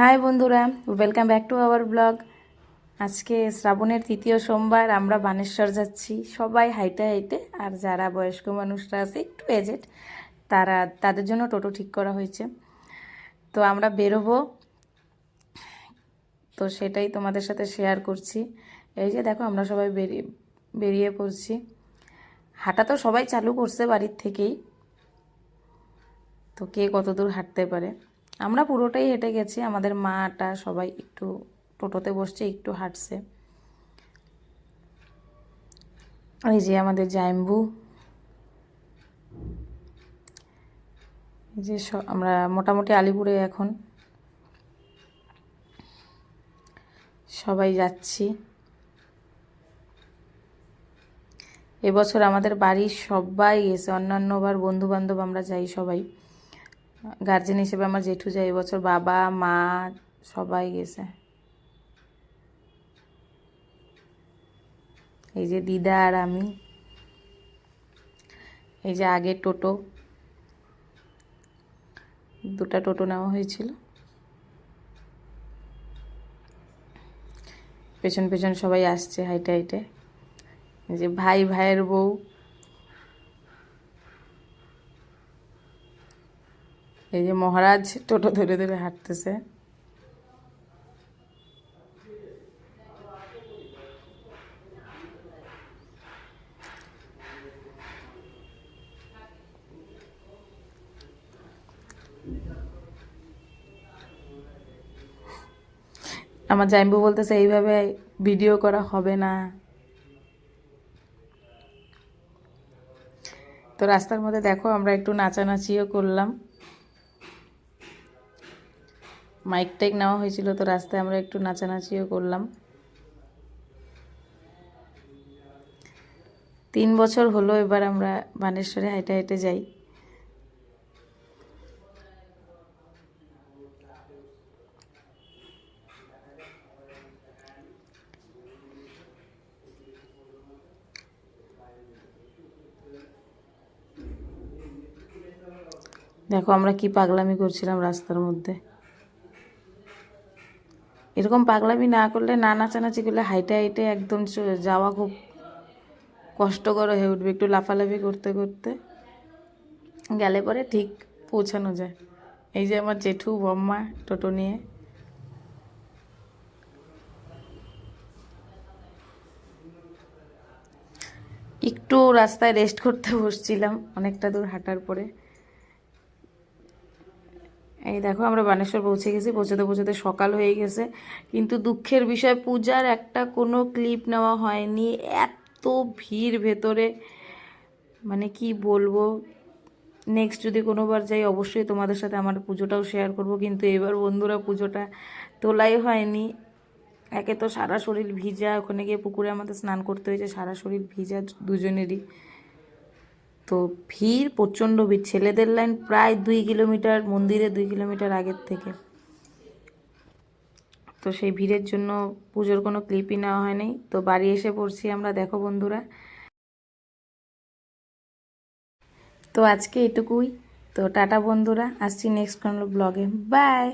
High বন্ধুরা welcome back to our blog আজকে শ্রাবণের তৃতীয় সোমবার, আমরা বানেশ্বর যাচ্ছি। সবাই হাইটে হাইটে, আর যারা বয়স্ক মানুষরা আছে, একটু এজেড তারা, তাদের জন্য টোটো ঠিক করা হয়েছে। তো আমরা বেরোবো। তো সেটাই তোমাদের সাথে শেয়ার করছি। এই যে দেখো, আমরা সবাই বেরিয়ে বেরিয়ে পড়ছি। হাঁটা তো সবাই চালু করছে বাড়ির থেকেই। তো কে কত দূর হাঁটতে পারে? আমরা পুরোটাই হেঁটে গেছি, আমাদের মাটা সবাই একটু টোটোতে বসছে, একটু হাঁটছে। এই যে আমাদের জাইম্বু। যে আমরা মোটামুটি আলিপুরে এখন। সবাই যাচ্ছি। এবছর আমাদের বাড়ির সবাই গেছে, অন্যান্যবার বন্ধু বান্ধব আমরা যাই সবাই। গার্জেন হিসেবে আমার জেঠু যায় এবছর বাবা, মা সবাই গেছে। এই যে দিদা আর আমি। এই যে আগে টোটো। দুটা টোটো নেওয়া হয়েছিল। পেছন পেছন সবাই আসছে হাইটে হাইটে। যে ভাই, ভাইয়ের বউ। এই যে মহারাজ টোটো ধরে ধরে হাঁটতেছে। আমার জাইম্বু বলতেছে, এইভাবে ভিডিও করা হবে না। তো রাস্তার মধ্যে দেখো আমরা একটু নাচানাচিও করলাম। মাইক টাইক নেওয়া হয়েছিল, তো রাস্তায় আমরা একটু নাচানাচিও করলাম। তিন বছর হলো এবার আমরা বানেশ্বরে হাইটে হাইটে যাই। দেখো আমরা কি পাগলামি করছিলাম রাস্তার মধ্যে। এরকম পাগলামি না করলে না নাচানাচি করলে হাইটে হাইটে একদম যাওয়া খুব কষ্টকর হয়ে উঠবে একটু লাফালাফি করতে করতে। গেলে পরে ঠিক পৌঁছানো যায়। এই যে আমার জেঠু, বম্মা, টোটো নিয়ে। একটু রাস্তায় রেস্ট করতে বসছিলাম, অনেকটা দূর হাঁটার পরে। এই দেখো, আমরা বানেশ্বর পৌঁছে গেছি। পৌঁছতে পৌঁছতে সকাল হয়ে গেছে। কিন্তু দুঃখের বিষয়, পূজার একটা কোনো ক্লিপ নেওয়া হয়নি। এত ভিড় ভেতরে। মানে কি বলব? নেক্সট যদি কোনোবার যাই, অবশ্যই তোমাদের সাথে আমার পুজোটাও শেয়ার করব। কিন্তু এবার বন্ধুরা, পুজোটা তোলাই হয়নি। একে তো সারা শরীর ভিজা। ওখানে গিয়ে পুকুরে আমাদের স্নান করতে হয়েছে। সারা শরীর ভিজা দুজনেরই তো ভিড় প্রচণ্ড ভিড়। ছেলেদের লাইন প্রায় দুই কিলোমিটার, মন্দিরে দুই কিলোমিটার আগের থেকে। তো সেই ভিড়ের জন্য পুজোর কোনো ক্লিপই নেওয়া হয়নি। তো বাড়ি এসে পড়ছি আমরা, দেখো বন্ধুরা। তো আজকে এটুকুই। তো টাটা বন্ধুরা, আসছি নেক্সট কোনো ব্লগে বাই